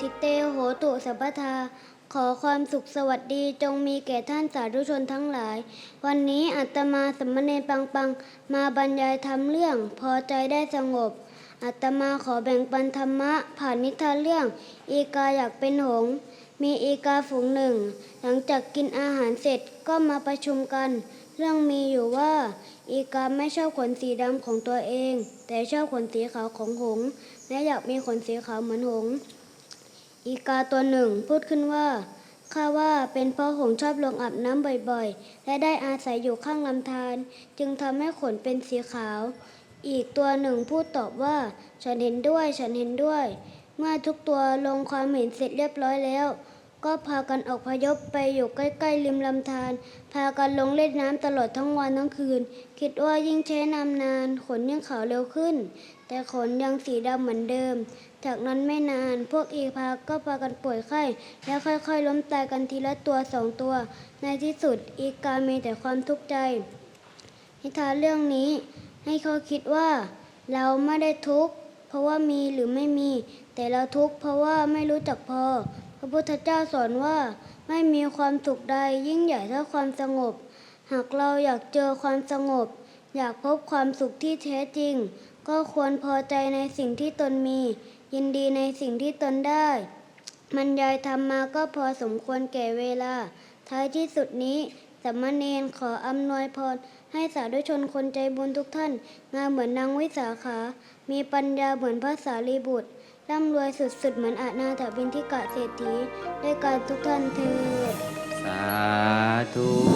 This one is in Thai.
ทิเตโหตุสัพพทา ขอความสุขสวัสดีจงมีแก่ท่านสาธุชนทั้งหลาย วันนี้อาตมาสมณเณรปังปังมาบรรยายธรรมเรื่องพอใจได้สงบอาตมาขอแบ่งปันธรรมะ ผ่านนิทานเรื่อง อีกาอยากเป็นหง มีอีกาฝูงหนึ่ง หลังจากกินอาหารเสร็จก็มาประชุมกัน เรื่องมีอยู่ว่าอีกาไม่ชอบขนสีดำของตัวเอง แต่ชอบขนสีขาวของหง และอยากมีขนสีขาวเหมือนหง อีกาตัวหนึ่งพูดขึ้นว่าข้าว่าเป็นเพราะหงชอบลงอาบน้ำบ่อยๆ และได้อาศัยอยู่ข้างลำธารจึงทำให้ขนเป็นสีขาว อีกตัวหนึ่งพูดตอบว่า ฉันเห็นด้วยฉันเห็นด้วย เมื่อทุกตัวลงความเห็นเสร็จเรียบร้อยแล้ว ก็พากันออกพยพไปอยู่ใกล้ๆริมลำธารพากันลงเล่นน้ำตลอดทั้งวันทั้งคืน คิดว่ายิ่งใช้น้ำนาน ขนยิ่งขาวเร็วขึ้น แต่ขนยังสีดำเหมือนเดิม จากนั้นไม่นาน พวกอีพาก็พากันป่วยไข้ แล้วค่อยๆ ล้มตายกันทีละตัวสองตัว ในที่สุดอีกามีแต่ความทุกข์ใจ นิทานเรื่องนี้ ให้เขาคิดว่า เราไม่ได้ทุกข์เพราะว่ามีหรือไม่มี แต่เราทุกข์เพราะว่าไม่รู้จักพอ ระพุทธเจ้าสอนว่าไม่มีความสุขใดยิ่งใหญ่เท่าความสงบ หากเราอยากเจอความสงบ อยากพบความสุขที่แท้จริง ก็ควรพอใจในสิ่งที่ตนมี ยินดีในสิ่งที่ตนได้ มันยายทำมมาก็พอสมควรแก่เวลา ท้ายที่สุดนี้ สามเณรขออำนวยพร ให้สาธุชนคนใจบุญทุกท่าน งามเหมือนนางวิสาขา มีปัญญาเหมือนพระสารีบุตร ร่ำรวยสุดๆ เหมือนอาณาถบินทิกะเศรษฐีได้การทุกท่านเถิด สาธุ